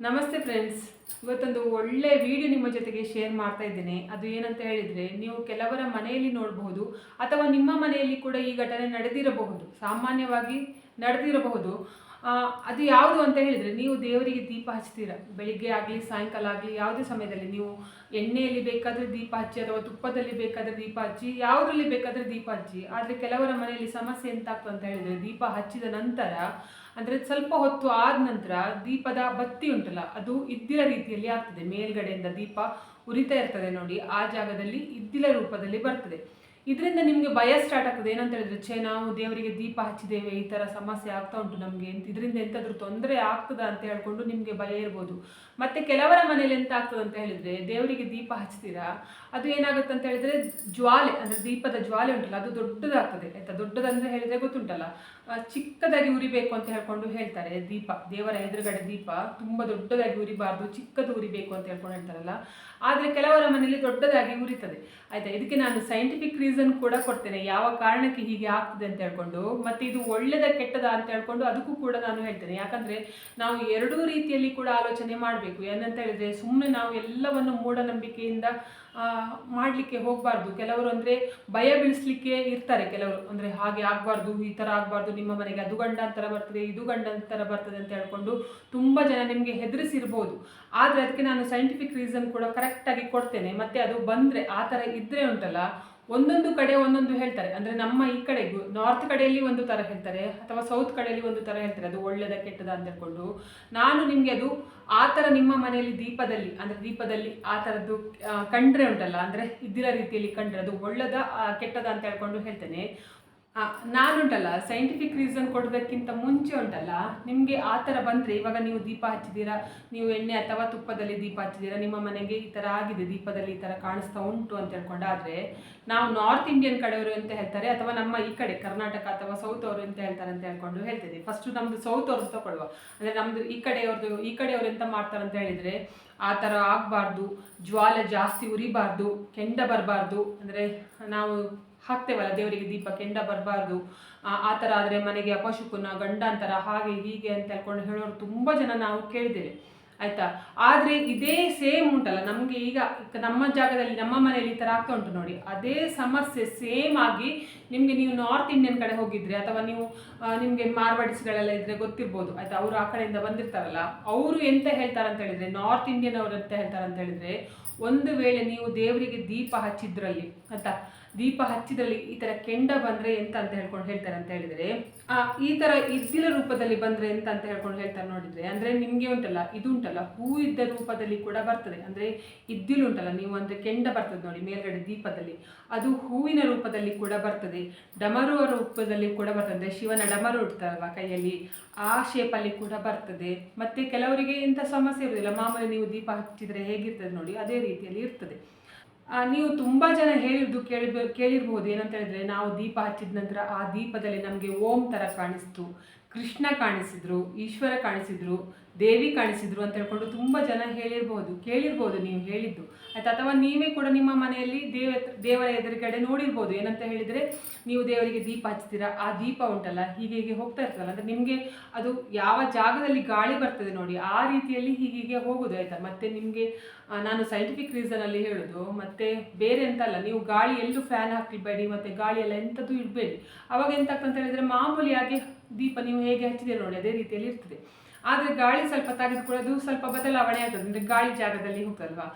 ನಮಸ್ತೆ ಫ್ರೆಂಡ್ಸ್ ಇವತ್ತೊಂದು ಒಳ್ಳೆ ವಿಡಿಯೋ ನಿಮ್ಮ ಜೊತೆಗೆ ಶೇರ್ ಮಾಡ್ತಾ ಇದ್ದೇನೆ. ಅದು ಏನಂತ ಹೇಳಿದರೆ, ನೀವು ಕೆಲವರ ಮನೆಯಲ್ಲಿ ನೋಡಬಹುದು ಅಥವಾ ನಿಮ್ಮ ಮನೆಯಲ್ಲಿ ಕೂಡ ಈ ಘಟನೆ ನಡೆದಿರಬಹುದು. ಸಾಮಾನ್ಯವಾಗಿ ನಡೆದಿರಬಹುದು. ಅದು ಯಾವುದು ಅಂತ ಹೇಳಿದರೆ ನೀವು ದೇವರಿಗೆ ದೀಪ ಹಚ್ತೀರ? ಬೆಳಿಗ್ಗೆ ಆಗಲಿ, ಸಾಯಂಕಾಲ ಆಗಲಿ, ಯಾವುದೇ ಸಮಯದಲ್ಲಿ ನೀವು ಎಣ್ಣೆಯಲ್ಲಿ ಬೇಕಾದರೆ ದೀಪ ಹಚ್ಚಿ ಅಥವಾ ತುಪ್ಪದಲ್ಲಿ ಬೇಕಾದರೆ ದೀಪ ಹಚ್ಚಿ, ಯಾವುದರಲ್ಲಿ ಬೇಕಾದರೆ ದೀಪ ಹಚ್ಚಿ, ಆದರೆ ಕೆಲವರ ಮನೆಯಲ್ಲಿ ಸಮಸ್ಯೆ ಎಂತಾಗ್ತದೆ ಅಂತ ಹೇಳಿದರೆ ದೀಪ ಹಚ್ಚಿದ ನಂತರ, ಅಂದರೆ ಸ್ವಲ್ಪ ಹೊತ್ತು ಆದ ನಂತರ ದೀಪದ ಬತ್ತಿ ಉಂಟಲ್ಲ, ಅದು ಇದ್ದಿರ ರೀತಿಯಲ್ಲಿ ಆಗ್ತದೆ. ಮೇಲ್ಗಡೆಯಿಂದ ದೀಪ ಉರಿತಾ ಇರ್ತದೆ ನೋಡಿ, ಆ ಜಾಗದಲ್ಲಿ ಇದ್ದಿಲ ರೂಪದಲ್ಲಿ ಬರ್ತದೆ. ಇದರಿಂದ ನಿಮಗೆ ಭಯ ಸ್ಟಾರ್ಟ್ ಆಗ್ತದೆ. ಏನಂತ ಹೇಳಿದ್ರೆ, ಛೇ, ನಾವು ದೇವರಿಗೆ ದೀಪ ಹಚ್ಚಿದ್ದೇವೆ, ಈ ಥರ ಸಮಸ್ಯೆ ಆಗ್ತಾ ಉಂಟು ನಮಗೆ ಇದರಿಂದ ಎಂತಾದ್ರೂ ತೊಂದರೆ ಆಗ್ತದ ಅಂತ ಹೇಳ್ಕೊಂಡು ನಿಮಗೆ ಭಯ ಇರ್ಬೋದು. ಮತ್ತೆ ಕೆಲವರ ಮನೇಲಿ ಎಂತ ಆಗ್ತದೆ ಅಂತ ಹೇಳಿದ್ರೆ, ದೇವರಿಗೆ ದೀಪ ಹಚ್ತೀರಾ? ಅದು ಏನಾಗುತ್ತೆ ಅಂತ ಹೇಳಿದ್ರೆ, ಜ್ವಾಲೆ, ಅಂದ್ರೆ ದೀಪದ ಜ್ವಾಲೆ ಉಂಟಲ್ಲ, ಅದು ದೊಡ್ಡದಾಗ್ತದೆ. ಆಯ್ತಾ ದೊಡ್ಡದಂದ್ರೆ ಹೇಳಿದ್ರೆ ಗೊತ್ತುಂಟಲ್ಲ. ಚಿಕ್ಕದಾಗಿ ಉರಿಬೇಕು ಅಂತ ಹೇಳ್ಕೊಂಡು ಹೇಳ್ತಾರೆ, ದೀಪ. ದೇವರ ಎದುರುಗಡೆ ದೀಪ ತುಂಬಾ ದೊಡ್ಡದಾಗಿ ಉರಿಬಾರ್ದು, ಚಿಕ್ಕದು ಉರಿಬೇಕು ಅಂತ ಹೇಳ್ಕೊಂಡು ಹೇಳ್ತಾರಲ್ಲ. ಆದ್ರೆ ಕೆಲವರ ಮನೆಯಲ್ಲಿ ದೊಡ್ಡದಾಗಿ ಉರಿತದೆ. ಆಯ್ತಾ, ಇದಕ್ಕೆ ನಾನು ಸೈಂಟಿಫಿಕ್ ರೀಸನ್ ಕೂಡ ಕೊಡ್ತೇನೆ. ಯಾವ ಕಾರಣಕ್ಕೆ ಹೀಗೆ ಆಗ್ತದೆ ಅಂತ ಹೇಳ್ಕೊಂಡು, ಮತ್ತೆ ಇದು ಒಳ್ಳೆದ ಕೆಟ್ಟದ ಅಂತ ಹೇಳ್ಕೊಂಡು ಅದಕ್ಕೂ ಕೂಡ ನಾನು ಹೇಳ್ತೇನೆ. ಯಾಕಂದ್ರೆ ನಾವು ಎರಡೂ ರೀತಿಯಲ್ಲಿ ಕೂಡ ಆಲೋಚನೆ ಮಾಡಬೇಕು. ಏನಂತ ಹೇಳಿದ್ರೆ ಸುಮ್ಮನೆ ನಾವು ಎಲ್ಲವನ್ನು ಮೂಢನಂಬಿಕೆಯಿಂದ ಮಾಡಲಿಕ್ಕೆ ಹೋಗಬಾರ್ದು. ಕೆಲವರು ಅಂದ್ರೆ ಭಯ ಬೀಳಿಸ್ಲಿಕ್ಕೆ ಇರ್ತಾರೆ. ಕೆಲವರು ಅಂದ್ರೆ ಹಾಗೆ ಆಗಬಾರ್ದು, ಈ ತರ ಆಗಬಾರ್ದು, ನಿಮ್ಮ ಮನೆಗೆ ಅದು ಗಂಡಾಂತರ ಬರ್ತದೆ, ಇದು ಗಂಡ ಗಂಡಾಂತರ ಬರ್ತದೆ ಅಂತ ಹೇಳ್ಕೊಂಡು ತುಂಬಾ ಜನ ನಿಮಗೆ ಹೆದರಿಸಿರ್ಬೋದು. ಆದ್ರೆ ಅದಕ್ಕೆ ನಾನು ಸೈಂಟಿಫಿಕ್ ರೀಸನ್ ಕೂಡ ಕರೆಕ್ಟ್ ಆಗಿ ಕೊಡ್ತೇನೆ. ಮತ್ತೆ ಅದು ಬಂದ್ರೆ, ಆ ತರ ಇದ್ರೆ ಉಂಟಲ್ಲ ಒಂದೊಂದು ಕಡೆ ಒಂದೊಂದು ಹೇಳ್ತಾರೆ. ಅಂದ್ರೆ ನಮ್ಮ ಈ ಕಡೆ ನಾರ್ತ್ ಕಡೆಯಲ್ಲಿ ಒಂದು ತರ ಹೇಳ್ತಾರೆ ಅಥವಾ ಸೌತ್ ಕಡೆಯಲ್ಲಿ ಒಂದು ತರ ಹೇಳ್ತಾರೆ. ಅದು ಒಳ್ಳೆದ ಕೆಟ್ಟದ ಅಂತ ಹೇಳ್ಕೊಂಡು. ನಾನು ನಿಮ್ಗೆ ಅದು ಆ ತರ ನಿಮ್ಮ ಮನೆಯಲ್ಲಿ ದೀಪದಲ್ಲಿ ಅಂದ್ರೆ ದೀಪದಲ್ಲಿ ಆ ತರದ್ದು ಆ, ಕಂಡ್ರೆ ಉಂಟಲ್ಲ ಅಂದ್ರೆ ಇದ್ದಿರೋ ರೀತಿಯಲ್ಲಿ ಕಂಡ್ರೆ ಅದು ಒಳ್ಳೆದ ಆ, ಕೆಟ್ಟದ ಅಂತ ಹೇಳ್ಕೊಂಡು ಹೇಳ್ತೇನೆ. ನಾನುಂಟಲ್ಲ ಸೈಂಟಿಫಿಕ್ ರೀಸನ್ ಕೊಡೋದಕ್ಕಿಂತ ಮುಂಚೆ ಉಂಟಲ್ಲ, ನಿಮಗೆ ಆ ಥರ ಬಂದರೆ ಇವಾಗ ನೀವು ದೀಪ ಹಚ್ಚಿದ್ದೀರಾ, ನೀವು ಎಣ್ಣೆ ಅಥವಾ ತುಪ್ಪದಲ್ಲಿ ದೀಪ ಹಚ್ಚಿದ್ದೀರಾ, ನಿಮ್ಮ ಮನೆಗೆ ಈ ಥರ ಆಗಿದೆ, ದೀಪದಲ್ಲಿ ಈ ಥರ ಕಾಣಿಸ್ತಾ ಉಂಟು ಅಂತ ಹೇಳ್ಕೊಂಡಾದರೆ, ನಾವು ನಾರ್ತ್ ಇಂಡಿಯನ್ ಕಡೆಯವರು ಅಂತ ಹೇಳ್ತಾರೆ ಅಥವಾ ನಮ್ಮ ಈ ಕಡೆ ಕರ್ನಾಟಕ ಅಥವಾ ಸೌತ್ ಅವರು ಅಂತ ಹೇಳ್ತಾರೆ ಅಂತ ಹೇಳ್ಕೊಂಡು ಹೇಳ್ತಿದ್ದೆ. ಫಸ್ಟ್ ನಮ್ಮದು ಸೌತ್ ಅವ್ರದ್ದು ತಗೊಳ್ಳುವ. ಅಂದರೆ ನಮ್ಮದು ಈ ಕಡೆಯವ್ರದ್ದು, ಈ ಕಡೆಯವರು ಎಂತ ಮಾಡ್ತಾರೆ ಅಂತ ಹೇಳಿದರೆ, ಆ ಥರ ಆಗಬಾರ್ದು, ಜ್ವಾಲ ಜಾಸ್ತಿ ಉರಿಬಾರ್ದು, ಕೆಂಡ ಬರಬಾರ್ದು, ಅಂದರೆ ನಾವು ಹಾಕ್ತೇವಲ್ಲ ದೇವರಿಗೆ ದೀಪ ಕೆಂಡ ಬರಬಾರ್ದು. ಆ ಥರ ಆದರೆ ಮನೆಗೆ ಅಪಶುಕುನ, ಗಂಡಾಂತರ, ಹಾಗೆ ಹೀಗೆ ಅಂತ ಹೇಳ್ಕೊಂಡು ಹೇಳೋರು ತುಂಬ ಜನ ನಾವು ಕೇಳಿದ್ದೇವೆ ಆಯ್ತಾ? ಆದರೆ ಇದೇ ಸೇಮ್ ಉಂಟಲ್ಲ, ನಮಗೆ ಈಗ ನಮ್ಮ ಜಾಗದಲ್ಲಿ, ನಮ್ಮ ಮನೆಯಲ್ಲಿ ಈ ಥರ ಆಗ್ತಾ ಉಂಟು ನೋಡಿ. ಅದೇ ಸಮಸ್ಯೆ ಸೇಮ್ ಆಗಿ ನಿಮಗೆ ನೀವು ನಾರ್ತ್ ಇಂಡಿಯನ್ ಕಡೆ ಹೋಗಿದ್ರೆ ಅಥವಾ ನೀವು ನಿಮಗೆ ಮಾರ್ವಾಡಿಸ್ಗಳೆಲ್ಲ ಇದ್ರೆ ಗೊತ್ತಿರ್ಬೋದು. ಆಯ್ತಾ? ಅವರು ಆ ಕಡೆಯಿಂದ ಬಂದಿರ್ತಾರಲ್ಲ, ಅವರು ಎಂತ ಹೇಳ್ತಾರೆ ಅಂತ ಹೇಳಿದ್ರೆ ನಾರ್ತ್ ಇಂಡಿಯನ್ ಅವರು ಎಂತ ಹೇಳ್ತಾರೆ ಅಂತ ಹೇಳಿದ್ರೆ, ಒಂದು ವೇಳೆ ನೀವು ದೇವರಿಗೆ ದೀಪ ಹಚ್ಚಿದ್ರಲ್ಲಿ, ಆಯ್ತಾ? ದೀಪ ಹಚ್ಚಿದಲ್ಲಿ ಈ ಥರ ಕೆಂಡ ಬಂದ್ರೆ ಎಂತ ಅಂತ ಹೇಳ್ಕೊಂಡು ಹೇಳ್ತಾರೆ ಅಂತ ಹೇಳಿದ್ರೆ, ಆ, ಈ ಥರ ಇದ್ದಿಲ ರೂಪದಲ್ಲಿ ಬಂದ್ರೆ ಎಂತ ಅಂತ ಹೇಳ್ಕೊಂಡು ಹೇಳ್ತಾರೆ ನೋಡಿದ್ರೆ, ಅಂದ್ರೆ ನಿಮಗೆ ಉಂಟಲ್ಲ, ಇದು ಉಂಟಲ್ಲ, ಹೂ ಇದ್ದ ರೂಪದಲ್ಲಿ ಕೂಡ ಬರ್ತದೆ. ಅಂದ್ರೆ ಇದ್ದಿಲು ಉಂಟಲ್ಲ, ನೀವು ಅಂದರೆ ಕೆಂಡ ಬರ್ತದೆ ನೋಡಿ ಮೇಲ್ಗಡೆ ದೀಪದಲ್ಲಿ. ಅದು ಹೂವಿನ ರೂಪದಲ್ಲಿ ಕೂಡ ಬರ್ತದೆ, ಡಮರುವ ರೂಪದಲ್ಲಿ ಕೂಡ ಬರ್ತದೆ. ಅಂದರೆ ಶಿವನ ಡಮರು ಇಡ್ತಾರಲ್ವ ಕೈಯಲ್ಲಿ, ಆ ಶೇಪಲ್ಲಿ ಕೂಡ ಬರ್ತದೆ. ಮತ್ತೆ ಕೆಲವರಿಗೆ ಎಂಥ ಸಮಸ್ಯೆ ಇರೋದಿಲ್ಲ ಮಾಮೂಲಿ ನೀವು ದೀಪ ಹಚ್ಚಿದರೆ ಹೇಗಿರ್ತದೆ ನೋಡಿ, ಅದೇ ರೀತಿಯಲ್ಲಿ ಇರ್ತದೆ. ನೀವು ತುಂಬ ಜನ ಹೇಳಿದ್ದು ಕೇಳಿ ಕೇಳಿರ್ಬೋದು ಏನಂತ ಹೇಳಿದ್ರೆ, ನಾವು ದೀಪ ಹಚ್ಚಿದ ನಂತರ ಆ ದೀಪದಲ್ಲಿ ನಮಗೆ ಓಂ ಥರ ಕಾಣಿಸ್ತು. ಕೃಷ್ಣ ಕಾಣಿಸಿದ್ರು, ಈಶ್ವರ ಕಾಣಿಸಿದ್ರು, ದೇವಿ ಕಾಣಿಸಿದ್ರು ಅಂತ ಹೇಳ್ಕೊಂಡು ತುಂಬ ಜನ ಹೇಳಿರ್ಬೋದು, ಕೇಳಿರ್ಬೋದು ನೀವು ಹೇಳಿದ್ದು. ಆಯ್ತಾ? ಅಥವಾ ನೀವೇ ಕೂಡ ನಿಮ್ಮ ಮನೆಯಲ್ಲಿ ದೇವ ದೇವರ ಎದುರುಗಡೆ ನೋಡಿರ್ಬೋದು. ಏನಂತ ಹೇಳಿದರೆ ನೀವು ದೇವರಿಗೆ ದೀಪ ಹಚ್ತೀರಾ? ಆ ದೀಪ ಉಂಟಲ್ಲ, ಹೀಗೆ ಹೀಗೆ ಹೋಗ್ತಾ ಇರ್ತಲ್ಲ ಅಂದರೆ ನಿಮಗೆ ಅದು ಯಾವ ಜಾಗದಲ್ಲಿ ಗಾಳಿ ಬರ್ತದೆ ನೋಡಿ, ಆ ರೀತಿಯಲ್ಲಿ ಹೀಗೀಗೆ ಹೋಗೋದು ಆಯ್ತಾ? ಮತ್ತೆ ನಿಮಗೆ ನಾನು ಸೈಂಟಿಫಿಕ್ ರೀಸನಲ್ಲಿ ಹೇಳೋದು, ಮತ್ತೆ ಬೇರೆ ಎಂತಲ್ಲ, ನೀವು ಗಾಳಿ ಎಲ್ಲೂ ಫ್ಯಾನ್ ಹಾಕಬೇಡಿ ಮತ್ತೆ ಗಾಳಿ ಎಲ್ಲ ಎಂಥದ್ದು ಇಡಬೇಡಿ. ಅವಾಗ ಎಂತ ಹೇಳಿದ್ರೆ ಮಾಮೂಲಿಯಾಗಿ ದೀಪ ನೀವು ಹೇಗೆ ಹಚ್ಚಿದೆ ನೋಡಿ, ಅದೇ ರೀತಿಯಲ್ಲಿ ಇರ್ತದೆ. ಆದರೆ ಗಾಳಿ ಸ್ವಲ್ಪ ತೆಗೆದುಕೊಳ್ಳೋದು ಸ್ವಲ್ಪ ಬದಲಾವಣೆ ಆಗ್ತದೆ. ಅಂದರೆ ಗಾಳಿ ಜಾಗದಲ್ಲಿ ಹೋಗ್ತದಲ್ವಾ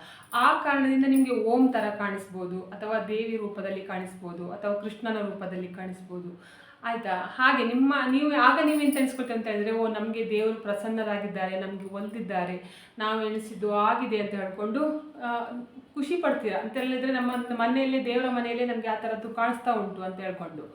ಆ ಕಾರಣದಿಂದ ನಿಮಗೆ ಓಂ ಥರ ಕಾಣಿಸ್ಬೋದು, ಅಥವಾ ದೇವಿ ರೂಪದಲ್ಲಿ ಕಾಣಿಸ್ಬೋದು, ಅಥವಾ ಕೃಷ್ಣನ ರೂಪದಲ್ಲಿ ಕಾಣಿಸ್ಬೋದು. ಆಯ್ತಾ? ಹಾಗೆ ನಿಮ್ಮ, ನೀವು, ಆಗ ನೀವು ಏನು ಅನ್ಸ್ಕೊಳ್ತೀವಿ ಅಂತ ಹೇಳಿದ್ರೆ, ಓ, ನಮಗೆ ದೇವರು ಪ್ರಸನ್ನರಾಗಿದ್ದಾರೆ, ನಮಗೆ ಒಲ್ದಿದ್ದಾರೆ ನಾವು ಎಣಿಸಿದ್ದು ಆಗಿದೆ ಅಂತ ಹೇಳ್ಕೊಂಡು ಖುಷಿ ಪಡ್ತೀರಾ? ಅಂತ ಹೇಳಿದ್ರೆ ನಮ್ಮ ಮನೆಯಲ್ಲೇ, ದೇವರ ಮನೆಯಲ್ಲೇ ನಮಗೆ ಆ ಥರದ್ದು ಕಾಣಿಸ್ತಾ ಉಂಟು ಅಂತ ಹೇಳ್ಕೊಂಡು.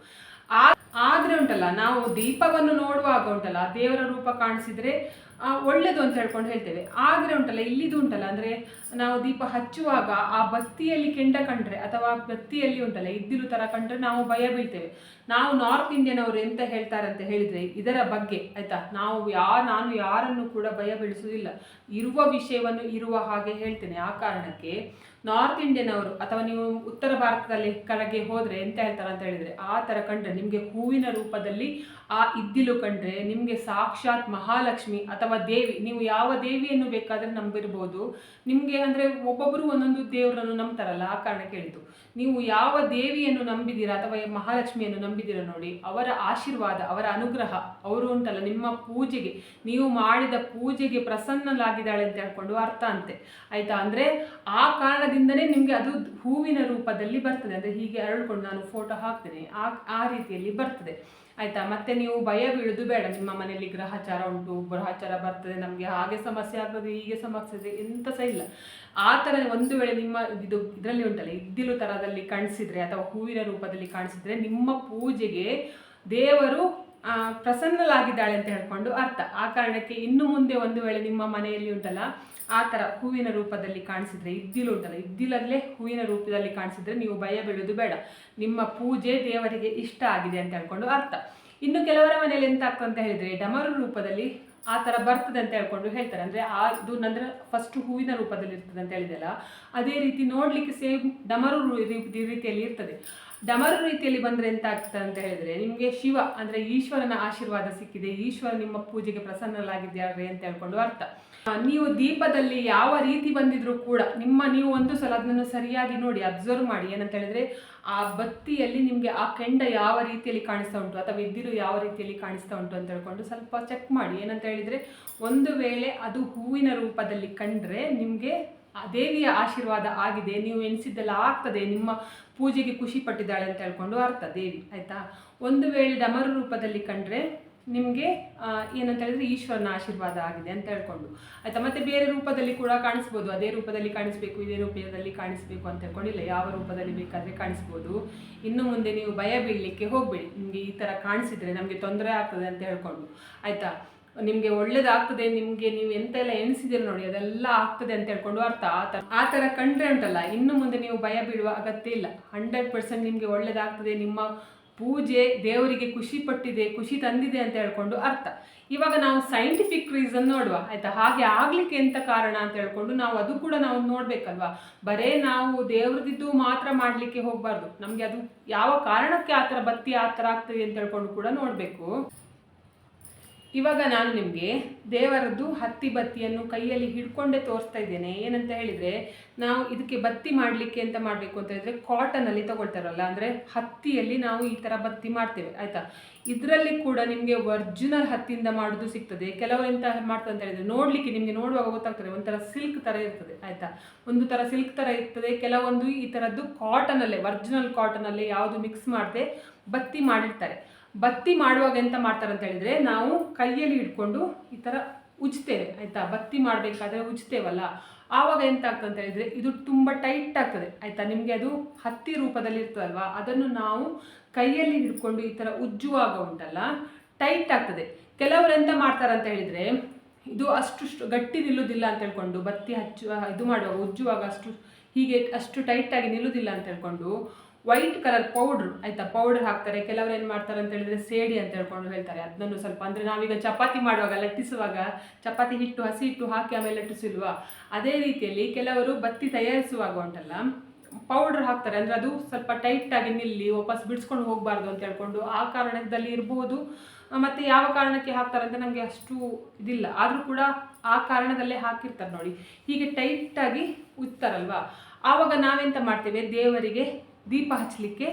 ಆದ್ರೆ ಉಂಟಲ್ಲ ನಾವು ದೀಪವನ್ನು ನೋಡುವಾಗ ಉಂಟಲ್ಲ ದೇವರ ರೂಪ ಕಾಣಿಸಿದ್ರೆ ಆ, ಒಳ್ಳೆದು ಅಂತ ಹೇಳ್ಕೊಂಡು ಹೇಳ್ತೇವೆ. ಆದ್ರೆ ಉಂಟಲ್ಲ ಇಲ್ಲಿದು ಉಂಟಲ್ಲ ಅಂದ್ರೆ ನಾವು ದೀಪ ಹಚ್ಚುವಾಗ ಆ ಬತ್ತಿಯಲ್ಲಿ ಕೆಂಡ ಕಂಡ್ರೆ ಅಥವಾ ಬತ್ತಿಯಲ್ಲಿ ಉಂಟಲ್ಲ ಇದ್ದಿರು ತರ ಕಂಡ್ರೆ ನಾವು ಭಯ ಬೀಳ್ತೇವೆ. ನಾವು ನಾರ್ತ್ ಇಂಡಿಯನ್ ಅವರು ಎಂತ ಹೇಳ್ತಾರೆ ಅಂತ ಹೇಳಿದ್ರೆ ಇದರ ಬಗ್ಗೆ ಆಯ್ತಾ? ನಾವು ಯಾ ನಾನು ಯಾರನ್ನು ಕೂಡ ಭಯ ಬೀಳಿಸುವುದಿಲ್ಲ. ಇರುವ ವಿಷಯವನ್ನು ಇರುವ ಹಾಗೆ ಹೇಳ್ತೇನೆ. ಆ ಕಾರಣಕ್ಕೆ ನಾರ್ತ್ ಇಂಡಿಯನ್ ಅವರು ಅಥವಾ ನೀವು ಉತ್ತರ ಭಾರತದಲ್ಲಿ ಕೆಳಗೆ ಹೋದ್ರೆ ಎಂತ ಹೇಳ್ತಾರೆ ಅಂತ ಹೇಳಿದ್ರೆ ಆ ತರ ಕಂಡ್ರೆ ನಿಮ್ಗೆ ಹೂವಿನ ರೂಪದಲ್ಲಿ ಆ ಇದ್ದಿಲು ಕಂಡ್ರೆ ನಿಮ್ಗೆ ಸಾಕ್ಷಾತ್ ಮಹಾಲಕ್ಷ್ಮಿ ಅಥವಾ ದೇವಿ, ನೀವು ಯಾವ ದೇವಿಯನ್ನು ಬೇಕಾದ್ರೆ ನಂಬಿರ್ಬೋದು. ನಿಮ್ಗೆ ಅಂದ್ರೆ ಒಬ್ಬೊಬ್ಬರು ಒಂದೊಂದು ದೇವರನ್ನು ನಂಬ್ತಾರಲ್ಲ, ಆ ಕಾರಣ ಕೇಳಿದ್ದು. ನೀವು ಯಾವ ದೇವಿಯನ್ನು ನಂಬಿದ್ದೀರಾ ಅಥವಾ ಮಹಾಲಕ್ಷ್ಮಿಯನ್ನು ನಂಬಿದ್ದೀರಾ ನೋಡಿ, ಅವರ ಆಶೀರ್ವಾದ, ಅವರ ಅನುಗ್ರಹ, ಅವರು ಉಂಟಲ್ಲ, ನಿಮ್ಮ ಪೂಜೆಗೆ, ನೀವು ಮಾಡಿದ ಪೂಜೆಗೆ ಪ್ರಸನ್ನಲಾಗಿದ್ದಾಳೆ ಅಂತ ಹೇಳ್ಕೊಂಡು ಅರ್ಥ ಅಂತೆ. ಆಯ್ತಾ? ಅಂದ್ರೆ ಆ ಕಾರಣದಿಂದನೇ ನಿಮ್ಗೆ ಅದು ಹೂವಿನ ರೂಪದಲ್ಲಿ ಬರ್ತದೆ. ಅಂದ್ರೆ ಹೀಗೆ ಅರಳ್ಕೊಂಡು ನಾನು ಫೋಟೋ ಹಾಕ್ತೇನೆ. ಆ ಆ ರೀತಿಯಲ್ಲಿ ಬರ್ತದೆ. ಆಯ್ತಾ? ಮತ್ತೆ ನೀವು ಭಯ ಬೀಳುದು ಬೇಡ. ನಿಮ್ಮ ಮನೆಯಲ್ಲಿ ಗ್ರಹಚಾರ ಉಂಟು ಗ್ರಹಚಾರ ಬರ್ತದೆ, ನಮಗೆ ಹಾಗೆ ಸಮಸ್ಯೆ ಆಗ್ತದೆ, ಹೀಗೆ ಸಮಸ್ಯೆ ಇದೆ ಎಂತ ಸಹ ಇಲ್ಲ. ಆ ಥರ ಒಂದು ವೇಳೆ ನಿಮ್ಮ ಇದು ಇದರಲ್ಲಿ ಉಂಟಲ್ಲ, ಇದ್ದಿಲು ಥರದಲ್ಲಿ ಕಾಣಿಸಿದ್ರೆ ಅಥವಾ ಹೂವಿನ ರೂಪದಲ್ಲಿ ಕಾಣಿಸಿದ್ರೆ ನಿಮ್ಮ ಪೂಜೆಗೆ ದೇವರು ಪ್ರಸನ್ನಲಾಗಿದ್ದಾಳೆ ಅಂತ ಹೇಳ್ಕೊಂಡು ಅರ್ಥ. ಆ ಕಾರಣಕ್ಕೆ ಇನ್ನು ಮುಂದೆ ಒಂದು ವೇಳೆ ನಿಮ್ಮ ಮನೆಯಲ್ಲಿ ಉಂಟಲ್ಲ ಆ ಥರ ಹೂವಿನ ರೂಪದಲ್ಲಿ ಕಾಣಿಸಿದ್ರೆ ಇದ್ದಿಲು ಉಂಟಲ್ಲ, ಇದ್ದಿಲಲ್ಲೇ ಹೂವಿನ ರೂಪದಲ್ಲಿ ಕಾಣಿಸಿದ್ರೆ ನೀವು ಭಯ ಬೀಳೋದು ಬೇಡ. ನಿಮ್ಮ ಪೂಜೆ ದೇವರಿಗೆ ಇಷ್ಟ ಆಗಿದೆ ಅಂತ ಹೇಳ್ಕೊಂಡು ಅರ್ಥ. ಇನ್ನು ಕೆಲವರ ಮನೆಯಲ್ಲಿ ಎಂತ ಅಂತ ಹೇಳಿದ್ರೆ ಡಮರು ರೂಪದಲ್ಲಿ ಆ ಥರ ಬರ್ತದೆ ಅಂತ ಹೇಳ್ಕೊಂಡು ಹೇಳ್ತಾರೆ. ಅಂದರೆ ಆ ಇದು ನಂತರ ಫಸ್ಟ್ ಹೂವಿನ ರೂಪದಲ್ಲಿ ಇರ್ತದೆ ಅಂತ ಹೇಳಿದೆಲ್ಲ ಅದೇ ರೀತಿ ನೋಡಲಿಕ್ಕೆ ಸೇಮ್ ಡಮರು ರೀತಿಯಲ್ಲಿ ಇರ್ತದೆ. ಡಮರು ರೀತಿಯಲ್ಲಿ ಬಂದರೆ ಎಂತ ಆಗ್ತದೆ ಅಂತ ಹೇಳಿದ್ರೆ ನಿಮಗೆ ಶಿವ, ಅಂದರೆ ಈಶ್ವರನ ಆಶೀರ್ವಾದ ಸಿಕ್ಕಿದೆ, ಈಶ್ವರ ನಿಮ್ಮ ಪೂಜೆಗೆ ಪ್ರಸನ್ನಲಾಗಿದ್ದಾರೆ ಅಂತ ಹೇಳ್ಕೊಂಡು ಅರ್ಥ. ನೀವು ದೀಪದಲ್ಲಿ ಯಾವ ರೀತಿ ಬಂದಿದ್ರು ಕೂಡ ನಿಮ್ಮ ನೀವು ಒಂದು ಸಲ ಅದನ್ನು ಸರಿಯಾಗಿ ನೋಡಿ ಅಬ್ಸರ್ವ್ ಮಾಡಿ. ಏನಂತ ಹೇಳಿದ್ರೆ ಆ ಬತ್ತಿಯಲ್ಲಿ ನಿಮಗೆ ಆ ಕೆಂಡ ಯಾವ ರೀತಿಯಲ್ಲಿ ಕಾಣಿಸ್ತಾ ಉಂಟು, ಅಥವಾ ಇದ್ದಿಲು ಯಾವ ರೀತಿಯಲ್ಲಿ ಕಾಣಿಸ್ತಾ ಉಂಟು ಅಂತ ಹೇಳ್ಕೊಂಡು ಸ್ವಲ್ಪ ಚೆಕ್ ಮಾಡಿ. ಏನಂತ ಹೇಳಿದ್ರೆ ಒಂದು ವೇಳೆ ಅದು ಹೂವಿನ ರೂಪದಲ್ಲಿ ಕಂಡ್ರೆ ನಿಮಗೆ ದೇವಿಯ ಆಶೀರ್ವಾದ ಆಗಿದೆ, ನೀವು ಎನಿಸಿದ್ದೆಲ್ಲ ಆಗ್ತದೆ, ನಿಮ್ಮ ಪೂಜೆಗೆ ಖುಷಿ ಪಟ್ಟಿದ್ದಾಳೆ ಅಂತ ಹೇಳ್ಕೊಂಡು ಅರ್ಥ ದೇವಿ, ಆಯ್ತಾ? ಒಂದು ವೇಳೆ ಡಮರು ರೂಪದಲ್ಲಿ ಕಂಡ್ರೆ ನಿಮಗೆ ಏನಂತ ಹೇಳಿದ್ರೆ ಈಶ್ವರನ ಆಶೀರ್ವಾದ ಆಗಿದೆ ಅಂತ ಹೇಳ್ಕೊಂಡು. ಆಯ್ತಾ, ಮತ್ತೆ ಬೇರೆ ರೂಪದಲ್ಲಿ ಕೂಡ ಕಾಣಿಸ್ಬೋದು. ಅದೇ ರೂಪದಲ್ಲಿ ಕಾಣಿಸ್ಬೇಕು, ಇದೇ ರೂಪದಲ್ಲಿ ಕಾಣಿಸ್ಬೇಕು ಅಂತ ಹೇಳ್ಕೊಂಡಿಲ್ಲ ಯಾವ ರೂಪದಲ್ಲಿ ಬೇಕಾದ್ರೆ ಕಾಣಿಸ್ಬೋದು. ಇನ್ನು ಮುಂದೆ ನೀವು ಭಯ ಬೀಳಲಿಕ್ಕೆ ಹೋಗಬೇಡಿ. ನಿಮಗೆ ಈ ಥರ ಕಾಣಿಸಿದ್ರೆ ನಮಗೆ ತೊಂದರೆ ಆಗ್ತದೆ ಅಂತ ಹೇಳ್ಕೊಂಡು. ಆಯ್ತಾ, ನಿಮಗೆ ಒಳ್ಳೇದಾಗ್ತದೆ, ನಿಮಗೆ ನೀವು ಎಂತ ಎಲ್ಲ ಎಣಿಸಿದಿರ ನೋಡಿ, ಅದೆಲ್ಲ ಆಗ್ತದೆ ಅಂತ ಹೇಳ್ಕೊಂಡು ಅರ್ಥ. ಆ ಥರ ಆ ಥರ ಕಂಡ್ರೆ ಉಂಟಲ್ಲ, ಇನ್ನು ಮುಂದೆ ನೀವು ಭಯ ಬೀಳುವ ಅಗತ್ಯ ಇಲ್ಲ. ಹಂಡ್ರೆಡ್ ಪರ್ಸೆಂಟ್ ನಿಮಗೆ ಒಳ್ಳೇದಾಗ್ತದೆ, ನಿಮ್ಮ ಪೂಜೆ ದೇವರಿಗೆ ಖುಷಿ ಪಟ್ಟಿದೆ, ಖುಷಿ ತಂದಿದೆ ಅಂತ ಹೇಳ್ಕೊಂಡು ಅರ್ಥ. ಇವಾಗ ನಾವು ಸೈಂಟಿಫಿಕ್ ರೀಸನ್ ನೋಡುವ, ಆಯ್ತಾ? ಹಾಗೆ ಆಗ್ಲಿಕ್ಕೆ ಎಂತ ಕಾರಣ ಅಂತ ಹೇಳ್ಕೊಂಡು ನಾವು ಅದು ಕೂಡ ನಾವು ನೋಡ್ಬೇಕಲ್ವಾ? ಬರೇ ನಾವು ದೇವ್ರದಿದ್ದು ಮಾತ್ರ ಮಾಡ್ಲಿಕ್ಕೆ ಹೋಗ್ಬಾರ್ದು. ನಮ್ಗೆ ಅದು ಯಾವ ಕಾರಣಕ್ಕೆ ಆ ಥರ ಬತ್ತಿ ಆ ಥರ ಆಗ್ತದೆ ಅಂತ ಹೇಳ್ಕೊಂಡು ಕೂಡ ನೋಡಬೇಕು. ಇವಾಗ ನಾನು ನಿಮಗೆ ದೇವರದ್ದು ಹತ್ತಿ ಬತ್ತಿಯನ್ನು ಕೈಯಲ್ಲಿ ಹಿಡ್ಕೊಂಡೇ ತೋರಿಸ್ತಾ ಇದ್ದೇನೆ. ಏನಂತ ಹೇಳಿದರೆ, ನಾವು ಇದಕ್ಕೆ ಬತ್ತಿ ಮಾಡಲಿಕ್ಕೆ ಅಂತ ಮಾಡಬೇಕು ಅಂತ ಹೇಳಿದರೆ ಕಾಟನಲ್ಲಿ ತಗೊಳ್ತಾರಲ್ಲ, ಅಂದರೆ ಹತ್ತಿಯಲ್ಲಿ ನಾವು ಈ ಥರ ಬತ್ತಿ ಮಾಡ್ತೇವೆ, ಆಯಿತಾ? ಇದರಲ್ಲಿ ಕೂಡ ನಿಮಗೆ ಒರ್ಜಿನಲ್ ಹತ್ತಿಯಿಂದ ಮಾಡೋದು ಸಿಗ್ತದೆ. ಕೆಲವರು ಎಂತ ಮಾಡ್ತಾರೆ ಅಂತ ಹೇಳಿದರೆ, ನೋಡಲಿಕ್ಕೆ ನಿಮಗೆ ನೋಡುವಾಗ ಗೊತ್ತಾಗ್ತದೆ, ಒಂಥರ ಸಿಲ್ಕ್ ಥರ ಇರ್ತದೆ, ಆಯಿತಾ? ಒಂದು ಥರ ಸಿಲ್ಕ್ ಥರ ಇರ್ತದೆ, ಕೆಲವೊಂದು ಈ ಥರದ್ದು ಕಾಟನಲ್ಲೇ ಒರ್ಜಿನಲ್ ಕಾಟನಲ್ಲೇ ಯಾವುದು ಮಿಕ್ಸ್ ಮಾಡದೆ ಬತ್ತಿ ಮಾಡಿರ್ತಾರೆ. ಬತ್ತಿ ಮಾಡುವಾಗ ಎಂತ ಮಾಡ್ತಾರೆ ಅಂತ ಹೇಳಿದ್ರೆ ನಾವು ಕೈಯಲ್ಲಿ ಹಿಡ್ಕೊಂಡು ಈ ಥರ ಉಜ್ತೇವೆ, ಆಯಿತಾ? ಬತ್ತಿ ಮಾಡಬೇಕಾದ್ರೆ ಉಜ್ತೇವಲ್ಲ? ಆವಾಗ ಎಂತ ಆಗ್ತದೆ ಅಂತ ಹೇಳಿದ್ರೆ ಇದು ತುಂಬ ಟೈಟ್ ಆಗ್ತದೆ, ಆಯಿತಾ? ನಿಮಗೆ ಅದು ಹತ್ತಿ ರೂಪದಲ್ಲಿ ಇರ್ತದಲ್ವಾ? ಅದನ್ನು ನಾವು ಕೈಯಲ್ಲಿ ಹಿಡ್ಕೊಂಡು ಈ ಥರ ಉಜ್ಜುವಾಗ ಉಂಟಲ್ಲ ಟೈಟ್ ಆಗ್ತದೆ. ಕೆಲವರು ಎಂತ ಮಾಡ್ತಾರೆ ಅಂತ ಹೇಳಿದ್ರೆ, ಇದು ಅಷ್ಟು ಗಟ್ಟಿ ನಿಲ್ಲುವುದಿಲ್ಲ ಅಂತ ಹೇಳ್ಕೊಂಡು ಬತ್ತಿ ಹಚ್ಚುವ, ಇದು ಮಾಡುವಾಗ ಉಜ್ಜುವಾಗ ಅಷ್ಟು ಹೀಗೆ ಅಷ್ಟು ಟೈಟಾಗಿ ನಿಲ್ಲುವುದಿಲ್ಲ ಅಂತ ಹೇಳ್ಕೊಂಡು ವೈಟ್ ಕಲರ್ ಪೌಡ್ರ್ ಆಯ್ತಾ? ಪೌಡರ್ ಹಾಕ್ತಾರೆ. ಕೆಲವರು ಏನು ಮಾಡ್ತಾರೆ ಅಂತ ಹೇಳಿದ್ರೆ ಸೇಡಿ ಅಂತ ಹೇಳ್ಕೊಂಡು ಹೇಳ್ತಾರೆ. ಅದನ್ನು ಸ್ವಲ್ಪ ಅಂದರೆ ನಾವೀಗ ಚಪಾತಿ ಮಾಡುವಾಗ, ಲಟ್ಟಿಸುವಾಗ, ಚಪಾತಿ ಹಿಟ್ಟು, ಹಸಿ ಹಿಟ್ಟು ಹಾಕಿ ಆಮೇಲೆ ಲಟ್ಟಿಸಿಲ್ವಾ? ಅದೇ ರೀತಿಯಲ್ಲಿ ಕೆಲವರು ಬತ್ತಿ ತಯಾರಿಸುವಾಗ ಉಂಟಲ್ಲ ಪೌಡರ್ ಹಾಕ್ತಾರೆ. ಅಂದರೆ ಅದು ಸ್ವಲ್ಪ ಟೈಟಾಗಿ ನಿಲ್ಲಿ, ವಾಪಸ್ ಬಿಡಿಸ್ಕೊಂಡು ಹೋಗಬಾರ್ದು ಅಂತ ಹೇಳ್ಕೊಂಡು ಆ ಕಾರಣದಲ್ಲಿ ಇರಬಹುದು ಮತ್ತು ಯಾವ ಕಾರಣಕ್ಕೆ ಹಾಕ್ತಾರೆ ಅಂತ ನನಗೆ ಅಷ್ಟು ಇದಿಲ್ಲ. ಆದರೂ ಕೂಡ ಆ ಕಾರಣದಲ್ಲೇ ಹಾಕಿರ್ತಾರೆ ನೋಡಿ. ಹೀಗೆ ಟೈಟಾಗಿ ಉತ್ತಾರಲ್ವಾ? ಆವಾಗ ನಾವೆಂತ ಮಾಡ್ತೇವೆ? ದೇವರಿಗೆ ದೀಪ ಹಚ್ಚಲಿಕ್ಕೆ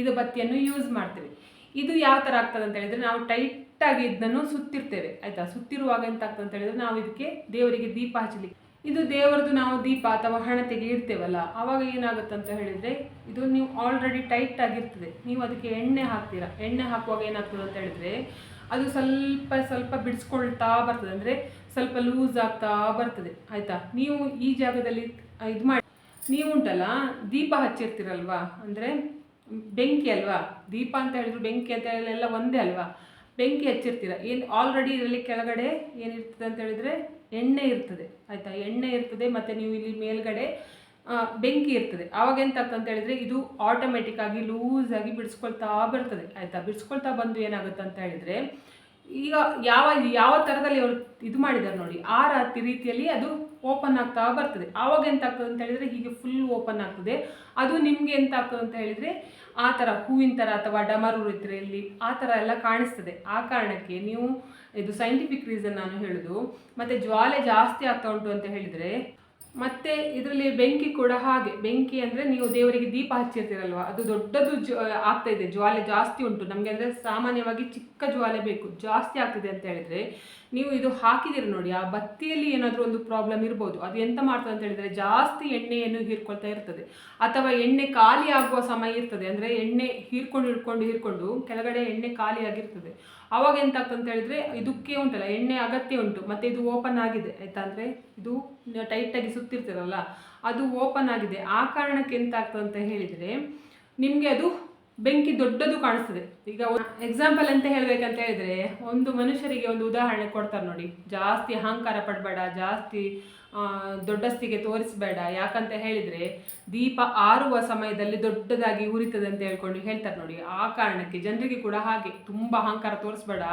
ಇದು ಬತ್ತಿಯನ್ನು ಯೂಸ್ ಮಾಡ್ತೇವೆ. ಇದು ಯಾವ ಥರ ಆಗ್ತದೆ ಅಂತ ಹೇಳಿದರೆ ನಾವು ಟೈಟಾಗಿ ಇದನ್ನು ಸುತ್ತಿರ್ತೇವೆ. ಆಯಿತಾ? ಸುತ್ತಿರುವಾಗ ಎಂತ ಆಗ್ತದೆ ಅಂತ ಹೇಳಿದ್ರೆ ನಾವು ಇದಕ್ಕೆ ದೇವರಿಗೆ ದೀಪ ಹಚ್ಚಲಿಕ್ಕೆ. ಇದು ದೇವರದು ನಾವು ದೀಪ ಅಥವಾ ಹಣತೆಗೆ ಇಡ್ತೇವಲ್ಲ ಆವಾಗ ಏನಾಗುತ್ತೆ ಅಂತ ಹೇಳಿದರೆ ಇದು ನೀವು ಆಲ್ರೆಡಿ ಟೈಟ್ ಆಗಿರ್ತದೆ ನೀವು ಅದಕ್ಕೆ ಎಣ್ಣೆ ಹಾಕ್ತೀರಾ? ಎಣ್ಣೆ ಹಾಕುವಾಗ ಏನಾಗ್ತದೆ ಅಂತ ಹೇಳಿದ್ರೆ ಅದು ಸ್ವಲ್ಪ ಸ್ವಲ್ಪ ಬಿಡಿಸ್ಕೊಳ್ತಾ ಬರ್ತದೆ. ಅಂದರೆ ಸ್ವಲ್ಪ ಲೂಸ್ ಆಗ್ತಾ ಬರ್ತದೆ. ಆಯಿತಾ? ನೀವು ಈ ಜಾಗದಲ್ಲಿ ಇದು ಮಾಡಿ ನೀವು ಉಂಟಲ್ಲ ದೀಪ ಹಚ್ಚಿರ್ತೀರಲ್ವಾ? ಅಂದರೆ ಬೆಂಕಿ ಅಲ್ವಾ? ದೀಪ ಅಂತ ಹೇಳಿದ್ರು ಬೆಂಕಿ ಅಂತ ಹೇಳಿ ಎಲ್ಲ ಒಂದೇ ಅಲ್ವಾ? ಬೆಂಕಿ ಹಚ್ಚಿರ್ತೀರ. ಏನು ಆಲ್ರೆಡಿ ಇದರಲ್ಲಿ ಕೆಳಗಡೆ ಏನಿರ್ತದೆ ಅಂತ ಹೇಳಿದರೆ ಎಣ್ಣೆ ಇರ್ತದೆ. ಆಯಿತಾ? ಎಣ್ಣೆ ಇರ್ತದೆ ಮತ್ತು ನೀವು ಇಲ್ಲಿ ಮೇಲ್ಗಡೆ ಬೆಂಕಿ ಇರ್ತದೆ. ಆವಾಗ ಎಂತ ಆಗ್ತದೆ ಅಂತ ಹೇಳಿದರೆ ಇದು ಆಟೋಮೆಟಿಕ್ಕಾಗಿ ಆಗಿ ಲೂಸ್ ಆಗಿ ಬಿಡಿಸ್ಕೊಳ್ತಾ ಬರ್ತದೆ. ಆಯಿತಾ? ಬಿಡಿಸ್ಕೊಳ್ತಾ ಬಂದು ಏನಾಗುತ್ತೆ ಅಂತ ಹೇಳಿದರೆ, ಈಗ ಯಾವ ಯಾವ ಥರದಲ್ಲಿ ಅವರು ಇದು ಮಾಡಿದ್ದಾರೆ ನೋಡಿ ಆ ರಾತಿ ರೀತಿಯಲ್ಲಿ ಅದು ಓಪನ್ ಆಗ್ತಾ ಬರ್ತದೆ. ಆವಾಗ ಎಂತ ಆಗ್ತದೆ ಅಂತ ಹೇಳಿದ್ರೆ ಹೀಗೆ ಫುಲ್ ಓಪನ್ ಆಗ್ತದೆ. ಅದು ನಿಮಗೆ ಎಂತ ಆಗ್ತದೆ ಅಂತ ಹೇಳಿದ್ರೆ ಆ ಥರ ಹೂವಿನ ಥರ ಅಥವಾ ಡಮರು ರೀತಿಯಲ್ಲಿ ಆ ಥರ ಎಲ್ಲ ಕಾಣಿಸ್ತದೆ. ಆ ಕಾರಣಕ್ಕೆ ನೀವು ಇದು ಸೈಂಟಿಫಿಕ್ ರೀಸನ್ ನಾನು ಹೇಳುದು. ಮತ್ತೆ ಜ್ವಾಲೆ ಜಾಸ್ತಿ ಆಗ್ತಾ ಉಂಟು ಅಂತ ಹೇಳಿದ್ರೆ ಮತ್ತೆ ಇದರಲ್ಲಿ ಬೆಂಕಿ ಕೂಡ ಹಾಗೆ. ಬೆಂಕಿ ಅಂದ್ರೆ ನೀವು ದೇವರಿಗೆ ದೀಪ ಹಚ್ಚಿರ್ತೀರಲ್ವ? ಅದು ದೊಡ್ಡದು ಜ ಆಗ್ತಾ ಜ್ವಾಲೆ ಜಾಸ್ತಿ ಉಂಟು. ನಮಗೆ ಅಂದ್ರೆ ಸಾಮಾನ್ಯವಾಗಿ ಚಿಕ್ಕ ಜ್ವಾಲೆ ಬೇಕು, ಜಾಸ್ತಿ ಆಗ್ತಿದೆ ಅಂತ ಹೇಳಿದ್ರೆ ನೀವು ಇದು ಹಾಕಿದಿರ ನೋಡಿ, ಆ ಬತ್ತಿಯಲ್ಲಿ ಏನಾದರೂ ಒಂದು ಪ್ರಾಬ್ಲಮ್ ಇರ್ಬೋದು, ಅದು ಎಂತ ಮಾಡ್ತದೆ ಅಂತ ಹೇಳಿದ್ರೆ ಜಾಸ್ತಿ ಎಣ್ಣೆಯನ್ನು ಹೀರ್ಕೊಳ್ತಾ ಇರ್ತದೆ. ಅಥವಾ ಎಣ್ಣೆ ಖಾಲಿ ಆಗುವ ಸಮಯ ಇರ್ತದೆ, ಅಂದ್ರೆ ಎಣ್ಣೆ ಹೀರ್ಕೊಂಡು ಹಿಡ್ಕೊಂಡು ಹೀರ್ಕೊಂಡು ಕೆಳಗಡೆ ಎಣ್ಣೆ ಖಾಲಿ ಆಗಿರ್ತದೆ. ಅವಾಗ ಎಂತ ಆಗ್ತದೆ ಅಂತ ಹೇಳಿದ್ರೆ ಇದಕ್ಕೆ ಉಂಟಲ್ಲ, ಎಣ್ಣೆ ಅಗತ್ಯ ಉಂಟು, ಮತ್ತೆ ಇದು ಓಪನ್ ಆಗಿದೆ, ಆಯ್ತಾ ಅಂದರೆ ಇದು ಟೈಟಾಗಿ ಸುತ್ತಿರ್ತೀರಲ್ಲ, ಅದು ಓಪನ್ ಆಗಿದೆ. ಆ ಕಾರಣಕ್ಕೆ ಎಂತ ಆಗ್ತದೆ ಅಂತ ಹೇಳಿದ್ರೆ ನಿಮಗೆ ಅದು ಬೆಂಕಿ ದೊಡ್ಡದು ಕಾಣಿಸ್ತದೆ. ಈಗ ಎಕ್ಸಾಂಪಲ್ ಅಂತ ಹೇಳ್ಬೇಕಂತ ಹೇಳಿದ್ರೆ, ಒಂದು ಮನುಷ್ಯರಿಗೆ ಒಂದು ಉದಾಹರಣೆ ಕೊಡ್ತಾರೆ ನೋಡಿ. ಜಾಸ್ತಿ ಅಹಂಕಾರ ಪಡಬೇಡ, ಜಾಸ್ತಿ ದೊಡ್ಡಸ್ತಿಗೆ ತೋರಿಸಬೇಡ. ಯಾಕಂತ ಹೇಳಿದ್ರೆ ದೀಪ ಆರುವ ಸಮಯದಲ್ಲಿ ದೊಡ್ಡದಾಗಿ ಉರಿತದೆ ಅಂತ ಹೇಳ್ಕೊಂಡು ಹೇಳ್ತಾರೆ ನೋಡಿ. ಆ ಕಾರಣಕ್ಕೆ ಜನರಿಗೆ ಕೂಡ ಹಾಗೆ. ತುಂಬ ಅಹಂಕಾರ ತೋರಿಸ್ಬೇಡ.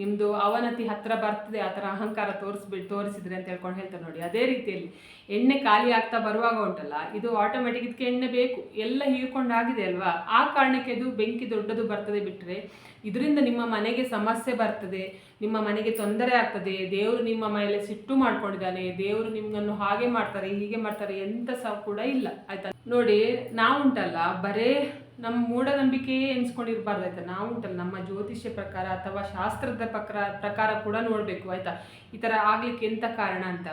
ನಿಮ್ಮದು ಅವನತಿ ಹತ್ರ ಬರ್ತದೆ, ಆ ಥರ ಅಹಂಕಾರ ತೋರಿಸ್ಬಿಟ್ಟು ತೋರಿಸಿದ್ರೆ ಅಂತ ಹೇಳ್ಕೊಂಡು ಹೇಳ್ತಾರೆ ನೋಡಿ. ಅದೇ ರೀತಿಯಲ್ಲಿ ಎಣ್ಣೆ ಖಾಲಿ ಆಗ್ತಾ ಬರುವಾಗ ಉಂಟಲ್ಲ, ಇದು ಆಟೋಮೆಟಿಕ್ ಇದಕ್ಕೆ ಎಣ್ಣೆ ಬೇಕು. ಎಲ್ಲ ಹೀರ್ಕೊಂಡಾಗಿದೆ ಅಲ್ವಾ? ಆ ಕಾರಣಕ್ಕೆ ಇದು ಬೆಂಕಿ ದೊಡ್ಡದು ಬರ್ತದೆ ಬಿಟ್ಟರೆ ಇದರಿಂದ ನಿಮ್ಮ ಮನೆಗೆ ಸಮಸ್ಯೆ ಬರ್ತದೆ, ನಿಮ್ಮ ಮನೆಗೆ ತೊಂದರೆ ಆಗ್ತದೆ, ದೇವರು ನಿಮ್ಮ ಮೇಲೆ ಸಿಟ್ಟು ಮಾಡ್ಕೊಂಡಿದ್ದಾನೆ, ದೇವರು ನಿಮ್ಮನ್ನು ಹಾಗೆ ಮಾಡ್ತಾರೆ, ಹೀಗೆ ಮಾಡ್ತಾರೆ ಎಂತ ಸಹ ಕೂಡ ಇಲ್ಲ, ಆಯ್ತಾ? ನೋಡಿ, ನಾವುಂಟಲ್ಲ, ಬರೇ ನಮ್ಮ ಮೂಢನಂಬಿಕೆಯೇ ಎನ್ಸ್ಕೊಂಡಿರ್ಬಾರ್ದು ಆಯ್ತಾ? ನಾವು ಉಂಟಲ್ಲ, ನಮ್ಮ ಜ್ಯೋತಿಷ್ಯ ಪ್ರಕಾರ ಅಥವಾ ಶಾಸ್ತ್ರದ ಪ್ರಕಾರ ಪ್ರಕಾರ ಕೂಡ ನೋಡಬೇಕು ಆಯ್ತಾ? ಈ ಥರ ಆಗ್ಲಿಕ್ಕೆ ಎಂತ ಕಾರಣ ಅಂತ?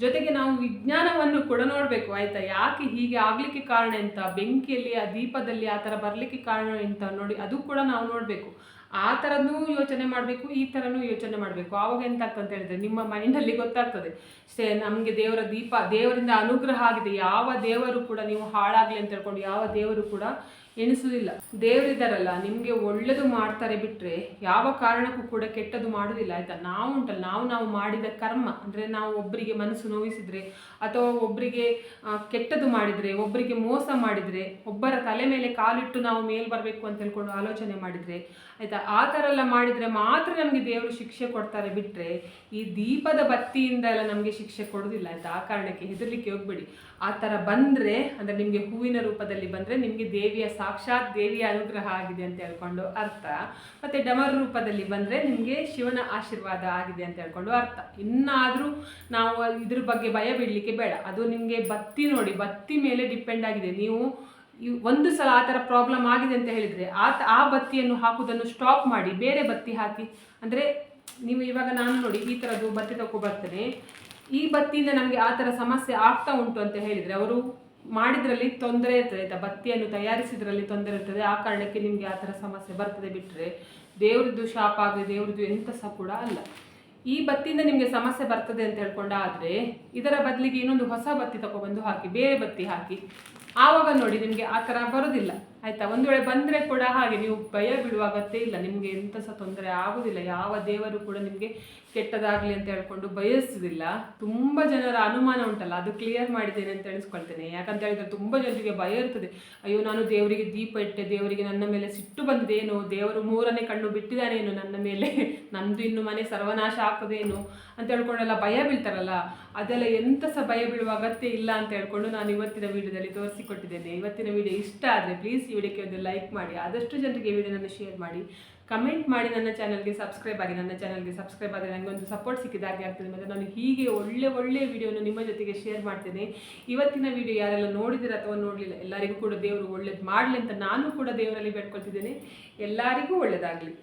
ಜೊತೆಗೆ ನಾವು ವಿಜ್ಞಾನವನ್ನು ಕೂಡ ನೋಡಬೇಕು ಆಯ್ತಾ? ಯಾಕೆ ಹೀಗೆ ಆಗ್ಲಿಕ್ಕೆ ಕಾರಣ ಎಂತ? ಬೆಂಕಿಯಲ್ಲಿ, ಆ ದೀಪದಲ್ಲಿ ಆ ಥರ ಬರಲಿಕ್ಕೆ ಕಾರಣ ಎಂತ? ನೋಡಿ, ಅದು ಕೂಡ ನಾವು ನೋಡಬೇಕು. ಆ ಥರನೂ ಯೋಚನೆ ಮಾಡಬೇಕು, ಈ ಥರನೂ ಯೋಚನೆ ಮಾಡಬೇಕು. ಆವಾಗ ಎಂತ ಅಂತ ಹೇಳಿದ್ರೆ, ನಿಮ್ಮ ಮೈಂಡಲ್ಲಿ ಗೊತ್ತಾಗ್ತದೆ. ಸೇ ನಮಗೆ ದೇವರ ದೀಪ, ದೇವರಿಂದ ಅನುಗ್ರಹ ಆಗಿದೆ. ಯಾವ ದೇವರು ಕೂಡ ನೀವು ಹಾಳಾಗಲಿ ಅಂತ ಹೇಳ್ಕೊಂಡು, ಯಾವ ದೇವರು ಕೂಡ ಎಣಿಸುವುದಿಲ್ಲ. ದೇವರಿದ್ದಾರಲ್ಲ, ನಿಮಗೆ ಒಳ್ಳೇದು ಮಾಡ್ತಾರೆ ಬಿಟ್ಟರೆ ಯಾವ ಕಾರಣಕ್ಕೂ ಕೂಡ ಕೆಟ್ಟದ್ದು ಮಾಡೋದಿಲ್ಲ ಆಯ್ತಾ? ನಾವು ಉಂಟಲ್ಲ, ನಾವು ನಾವು ಮಾಡಿದ ಕರ್ಮ, ಅಂದರೆ ನಾವು ಒಬ್ಬರಿಗೆ ಮನಸ್ಸು ನೋವಿಸಿದ್ರೆ ಅಥವಾ ಒಬ್ಬರಿಗೆ ಕೆಟ್ಟದ್ದು ಮಾಡಿದರೆ ಒಬ್ಬರಿಗೆ ಮೋಸ ಮಾಡಿದರೆ, ಒಬ್ಬರ ತಲೆ ಮೇಲೆ ಕಾಲಿಟ್ಟು ನಾವು ಮೇಲ್ ಬರಬೇಕು ಅಂತ ಹೇಳ್ಕೊಂಡು ಆಲೋಚನೆ ಮಾಡಿದರೆ, ಆಯ್ತಾ? ಆ ಥರ ಎಲ್ಲ ಮಾಡಿದರೆ ಮಾತ್ರ ನಮಗೆ ದೇವರು ಶಿಕ್ಷೆ ಕೊಡ್ತಾರೆ ಬಿಟ್ಟರೆ ಈ ದೀಪದ ಬತ್ತಿಯಿಂದ ಎಲ್ಲ ನಮಗೆ ಶಿಕ್ಷೆ ಕೊಡೋದಿಲ್ಲ ಆಯ್ತಾ? ಆ ಕಾರಣಕ್ಕೆ ಹೆದರ್ಲಿಕ್ಕೆ ಹೋಗ್ಬೇಡಿ. ಆ ಥರ ಬಂದರೆ, ಅಂದರೆ ನಿಮಗೆ ಹೂವಿನ ರೂಪದಲ್ಲಿ ಬಂದರೆ ನಿಮಗೆ ದೇವಿಯ ಸಾಕ್ಷಾತ್ ದೇವಿಯ ಅನುಗ್ರಹ ಆಗಿದೆ ಅಂತ ಹೇಳ್ಕೊಂಡು ಅರ್ಥ. ಮತ್ತು ಡಮರ್ ರೂಪದಲ್ಲಿ ಬಂದರೆ ನಿಮಗೆ ಶಿವನ ಆಶೀರ್ವಾದ ಆಗಿದೆ ಅಂತ ಹೇಳ್ಕೊಂಡು ಅರ್ಥ. ಇನ್ನಾದರೂ ನಾವು ಇದ್ರ ಬಗ್ಗೆ ಭಯ ಬಿಡಲಿಕ್ಕೆ ಬೇಡ. ಅದು ನಿಮಗೆ ಬತ್ತಿ ನೋಡಿ, ಬತ್ತಿ ಮೇಲೆ ಡಿಪೆಂಡ್ ಆಗಿದೆ. ನೀವು ಒಂದು ಸಲ ಆ ಥರ ಪ್ರಾಬ್ಲಮ್ ಆಗಿದೆ ಅಂತ ಹೇಳಿದರೆ ಆ ಆ ಬತ್ತಿಯನ್ನು ಹಾಕುವುದನ್ನು ಸ್ಟಾಪ್ ಮಾಡಿ, ಬೇರೆ ಬತ್ತಿ ಹಾಕಿ. ಅಂದರೆ ನೀವು ಇವಾಗ ನಾನು ನೋಡಿ ಈ ಥರದ್ದು ಬತ್ತಿ ತಗೊಬರ್ತೇನೆ ಈ ಬತ್ತಿಯಿಂದ ನಮಗೆ ಆ ಥರ ಸಮಸ್ಯೆ ಆಗ್ತಾ ಉಂಟು ಅಂತ ಹೇಳಿದರೆ ಅವರು ಮಾಡಿದ್ರಲ್ಲಿ ತೊಂದರೆ ಇರ್ತದೆ ಆಯ್ತಾ? ಬತ್ತಿಯನ್ನು ತಯಾರಿಸಿದ್ರಲ್ಲಿ ತೊಂದರೆ ಇರ್ತದೆ. ಆ ಕಾರಣಕ್ಕೆ ನಿಮಗೆ ಆ ಥರ ಸಮಸ್ಯೆ ಬರ್ತದೆ ಬಿಟ್ಟರೆ ದೇವ್ರದ್ದು ಶಾಪ್ ಆಗಲಿ, ದೇವ್ರದ್ದು ಎಂಥ ಸಹ ಕೂಡ ಅಲ್ಲ. ಈ ಬತ್ತಿಯಿಂದ ನಿಮಗೆ ಸಮಸ್ಯೆ ಬರ್ತದೆ ಅಂತ ಹೇಳ್ಕೊಂಡಾದ್ರೆ ಇದರ ಬದಲಿಗೆ ಇನ್ನೊಂದು ಹೊಸ ಬತ್ತಿ ತಗೊಬಂದು ಹಾಕಿ, ಬೇರೆ ಬತ್ತಿ ಹಾಕಿ. ಆವಾಗ ನೋಡಿ ನಿಮಗೆ ಆ ಥರ ಬರೋದಿಲ್ಲ. ಆಯ್ತಾ? ಒಂದು ವೇಳೆ ಬಂದರೆ ಕೂಡ ಹಾಗೆ ನೀವು ಭಯ ಬಿಡುವ ಅಗತ್ಯ ಇಲ್ಲ, ನಿಮಗೆ ಎಂಥ ಸಹ ತೊಂದರೆ ಆಗುದಿಲ್ಲ. ಯಾವ ದೇವರು ಕೂಡ ನಿಮಗೆ ಕೆಟ್ಟದಾಗಲಿ ಅಂತ ಹೇಳ್ಕೊಂಡು ಬಯಸುವುದಿಲ್ಲ ತುಂಬ ಜನರ ಅನುಮಾನ ಉಂಟಲ್ಲ, ಅದು ಕ್ಲಿಯರ್ ಮಾಡಿದ್ದೇನೆ ಅಂತ ಎಣಿಸ್ಕೊಳ್ತೇನೆ. ಯಾಕಂತ ಹೇಳಿದ್ರೆ ತುಂಬ ಜನರಿಗೆ ಭಯ ಇರ್ತದೆ. ಅಯ್ಯೋ, ನಾನು ದೇವರಿಗೆ ದೀಪ ಇಟ್ಟೆ, ದೇವರಿಗೆ ನನ್ನ ಮೇಲೆ ಸಿಟ್ಟು ಬಂದಿದೇನೋ ದೇವರು ಮೂರನೇ ಕಣ್ಣು ಬಿಟ್ಟಿದ್ದಾನೇನೋ ನನ್ನ ಮೇಲೆ ನಮ್ಮದು ಇನ್ನು ಮನೆ ಸರ್ವನಾಶ ಆಗ್ತದೇನು ಅಂತ ಹೇಳ್ಕೊಂಡೆಲ್ಲ ಭಯ ಬೀಳ್ತಾರಲ್ಲ. ಅದೆಲ್ಲ ಎಂತ ಸಹ ಭಯ ಬೀಳುವ ಅಗತ್ಯ ಇಲ್ಲ ಅಂತ ಹೇಳ್ಕೊಂಡು ನಾನು ಇವತ್ತಿನ ವಿಡಿಯೋದಲ್ಲಿ ತೋರಿಸಿಕೊಟ್ಟಿದ್ದೇನೆ. ಇವತ್ತಿನ ವಿಡಿಯೋ ಇಷ್ಟ ಆದರೆ ಪ್ಲೀಸ್ ಈ ವಿಡಿಯೋಕ್ಕೆ ಲೈಕ್ ಮಾಡಿ, ಆದಷ್ಟು ಜನರಿಗೆ ವಿಡಿಯೋನ ಶೇರ್ ಮಾಡಿ. ಕಮೆಂಟ್ ಮಾಡಿ ನನ್ನ ಚಾನಲ್ಗೆ ಸಬ್ಸ್ಕ್ರೈಬ್ ಆಗಿ, ನನ್ನ ಚಾನಲ್ಗೆ ಸಬ್ಸ್ಕ್ರೈಬ್ ಆದರೆ ನನಗೆ ಒಂದು ಸಪೋರ್ಟ್ ಸಿಕ್ಕಿದಾಗೆ ಆಗ್ತದೆ. ಮತ್ತು ನಾನು ಹೀಗೆ ಒಳ್ಳೆ ಒಳ್ಳೆಯ ವಿಡಿಯೋನ ನಿಮ್ಮ ಜೊತೆಗೆ ಶೇರ್ ಮಾಡ್ತೇನೆ. ಇವತ್ತಿನ ವಿಡಿಯೋ ಯಾರೆಲ್ಲ ನೋಡಿದಿರ ಅಥವಾ ನೋಡಲಿಲ್ಲ, ಎಲ್ಲರಿಗೂ ಕೂಡ ದೇವರು ಒಳ್ಳೇದು ಮಾಡಲಿ ಅಂತ ನಾನು ಕೂಡ ದೇವರಲ್ಲಿ ಬೇಡ್ಕೊಳ್ತಿದ್ದೇನೆ. ಎಲ್ಲರಿಗೂ ಒಳ್ಳೆಯದಾಗಲಿ